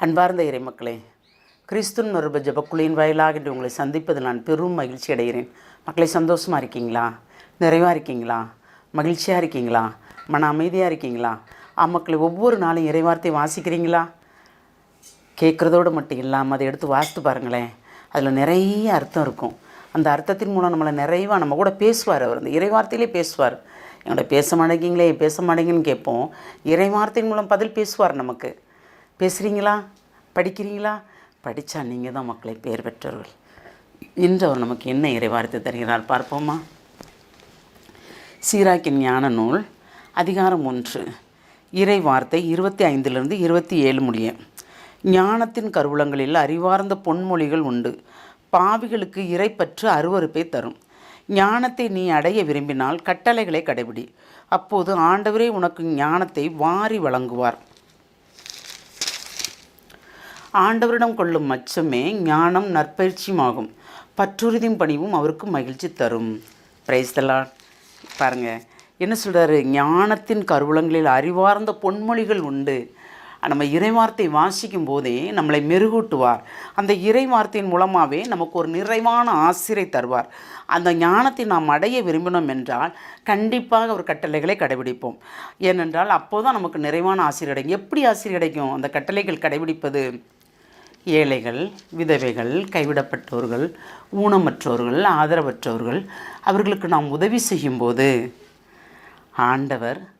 அன்பார்ந்த இறைமக்களே கிறிஸ்துன் மறுப ஜபக்குழியின் வாயிலாக இன்று உங்களை சந்திப்பதில் நான் பெரும் மகிழ்ச்சி அடைகிறேன். மக்களை சந்தோஷமாக இருக்கீங்களா? நிறைவாக இருக்கீங்களா? மகிழ்ச்சியாக இருக்கீங்களா? மன அமைதியாக இருக்கீங்களா? ஆ மக்களை ஒவ்வொரு நாளும் இறைவார்த்தை வாசிக்கிறீங்களா? கேட்குறதோடு மட்டும் இல்லாமல் அதை எடுத்து வாசித்து பாருங்களேன். அதில் நிறைய அர்த்தம் இருக்கும். அந்த அர்த்தத்தின் மூலம் நம்மளை நிறைவாக நம்ம கூட பேசுவார் அவர். அந்த இறைவார்த்தையிலே பேசுவார். எங்கள்ட பேச மாட்டேங்கிங்களே பேச மாட்டேங்கன்னு கேட்போம். இறைவார்த்தையின் மூலம் பதில் பேசுவார் நமக்கு. பேசுகிறீங்களா படிக்கிறீங்களா? படித்தா நீங்கள் தான் மக்களை பேர் பெற்றவர்கள் இன்று அவர் நமக்கு என்ன இறைவார்த்தை தருகிறார் பார்ப்போமா? சீராக்கின் ஞான நூல் அதிகாரம் ஒன்று. இறை வார்த்தை இருபத்தி ஐந்திலிருந்து இருபத்தி ஏழு முடிய. ஞானத்தின் கருவூலங்களில் அறிவார்ந்த பொன்மொழிகள் உண்டு. பாவிகளுக்கு இறைப்பற்று அருவறுப்பை தரும். ஞானத்தை நீ அடைய விரும்பினால் கட்டளைகளை கடைபிடி. அப்போது ஆண்டவரே உனக்கு ஞானத்தை வாரி வழங்குவார். ஆண்டவரிடம் கொள்ளும் மச்சமே ஞானம் நற்பயிற்சியுமாகும். பற்றுறுதியும் பணிவும் அவருக்கு மகிழ்ச்சி தரும். பிரைஸ்தலான் பாருங்கள் என்ன சொல்கிறாரு ஞானத்தின் கருவூலங்களில் அறிவார்ந்த பொன்மொழிகள் உண்டு. நம்ம இறைவார்த்தை வாசிக்கும் போதே நம்மளை மெருகூட்டுவார். அந்த இறைவார்த்தையின் மூலமாகவே நமக்கு ஒரு நிறைவான ஆசிரியை தருவார். அந்த ஞானத்தை நாம் அடைய விரும்பினோம் என்றால் கண்டிப்பாக ஒரு கட்டளைகளை கடைபிடிப்போம். ஏனென்றால் அப்போ தான் நமக்கு நிறைவான ஆசிரியர் கிடைக்கும் எப்படி ஆசிரியர் கிடைக்கும் அந்த கட்டளைகள் கடைபிடிப்பது ஏழைகள் விதவைகள் கைவிடப்பட்டோர்கள் ஊனமற்றோர்கள் ஆதரவற்றவர்கள் அவர்களுக்கு நாம் உதவி செய்யும்போது ஆண்டவர்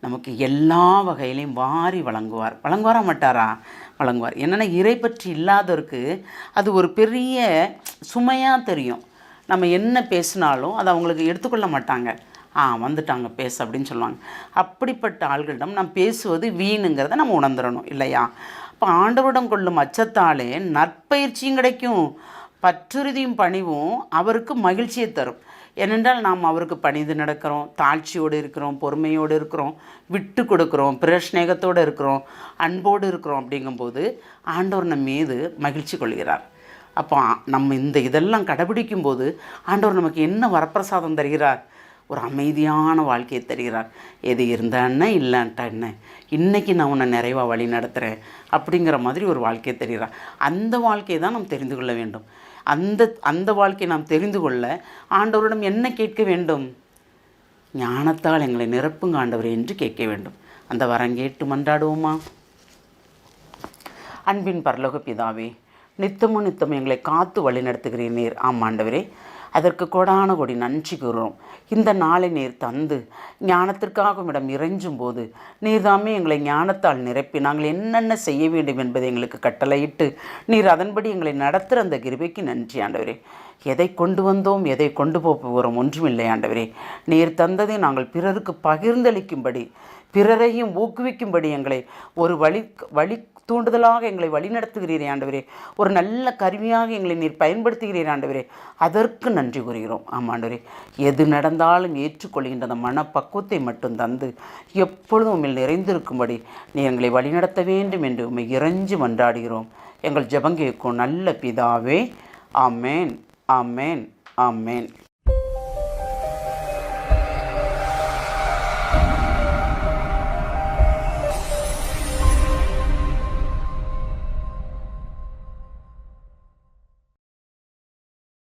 நமக்கு எல்லா வகையிலையும் வாரி வழங்குவார். வழங்குவாரா மாட்டாரா? வழங்குவார். என்னென்னா இறை பற்றி இல்லாதவருக்கு அது ஒரு பெரிய சுமையாக தெரியும். நம்ம என்ன பேசினாலும் அதை அவங்களுக்கு எடுத்துக்கொள்ள மாட்டாங்க. ஆ வந்துட்டாங்க பேச அப்படின்னு சொல்லுவாங்க. அப்படிப்பட்ட ஆள்களிடம் நாம் பேசுவது வீணுங்கிறத நம்ம உணர்ந்துடணும் இல்லையா? அப்போ ஆண்டவரிடம் கொள்ளும் அச்சத்தாலே நற்பயிற்சியும் கிடைக்கும். பற்றுறுதியும் பணிவும் அவருக்கு மகிழ்ச்சியை தரும். ஏனென்றால் நாம் அவருக்கு பணிந்து நடக்கிறோம் தாழ்ச்சியோடு இருக்கிறோம் பொறுமையோடு இருக்கிறோம் விட்டு கொடுக்குறோம் பிரஸ்நேகத்தோடு இருக்கிறோம் அன்போடு இருக்கிறோம் அப்படிங்கும்போது ஆண்டவர் நம் மீது மகிழ்ச்சி கொள்கிறார். அப்போ நம்ம இந்த இதெல்லாம் கடைபிடிக்கும்போது ஆண்டவர் நமக்கு என்ன வரப்பிரசாதம் தருகிறார்? ஒரு அமைதியான வாழ்க்கையை தருகிறார். எது இருந்தான்னா இல்லைன்ட்டா என்ன? இன்றைக்கி நான் உன்னை நிறைவாக வழி நடத்துகிறேன் அப்படிங்கிற மாதிரி ஒரு வாழ்க்கையை தருகிறார். அந்த வாழ்க்கையை தான் நாம் தெரிந்து கொள்ள வேண்டும். அந்த அந்த வாழ்க்கையை நாம் தெரிந்து கொள்ள ஆண்டவரிடம் என்ன கேட்க வேண்டும்? ஞானத்தால் எங்களை நிரப்புங்க ஆண்டவர் என்று கேட்க வேண்டும். அந்த வரம் கேட்டு மன்றாடுவோமா? அன்பின் பரலோக பிதாவே நித்தமும் நித்தமும் எங்களை காத்து வழி நடத்துகிறீர் நீர் ஆம் ஆண்டவரே அதற்கு கொடான கொடி நன்றி கூறுகிறோம். இந்த நாளை நீர் தந்து ஞானத்திற்காக இடம் இறைஞ்சும் போது நீர்தாமே எங்களை ஞானத்தால் நிரப்பி நாங்கள் என்னென்ன செய்ய வேண்டும் என்பதை எங்களுக்கு கட்டளையிட்டு நீர் அதன்படி எங்களை நடத்துகிற அந்த கிருபைக்கு நன்றி ஆண்டவரே. எதை கொண்டு வந்தோம் எதை கொண்டு போக போகிறோம் ஒன்றுமில்லை ஆண்டவரே. நீர் தந்ததை நாங்கள் பிறருக்கு பகிர்ந்தளிக்கும்படி பிறரையும் ஊக்குவிக்கும்படி எங்களை ஒரு வழி வழி தூண்டுதலாக எங்களை வழிநடத்துகிறீரே ஆண்டவரே. ஒரு நல்ல கருவியாக எங்களை நீர் பயன்படுத்துகிறீர் ஆண்டவரே. அதற்கு நன்றி கூறுகிறோம். ஆமாம் ஆண்டவரே. எது நடந்தாலும் ஏற்றுக்கொள்கின்ற அந்த மனப்பக்குவத்தை மட்டும் தந்து எப்பொழுதும் உண்மையில் நிறைந்திருக்கும்படி நீ எங்களை வழிநடத்த வேண்டும் என்று உண்மை இறைஞ்சு மன்றாடுகிறோம். எங்கள் ஜபங்கேக்கும் நல்ல பிதாவே. ஆமேன். ஆமேன். ஆமேன்.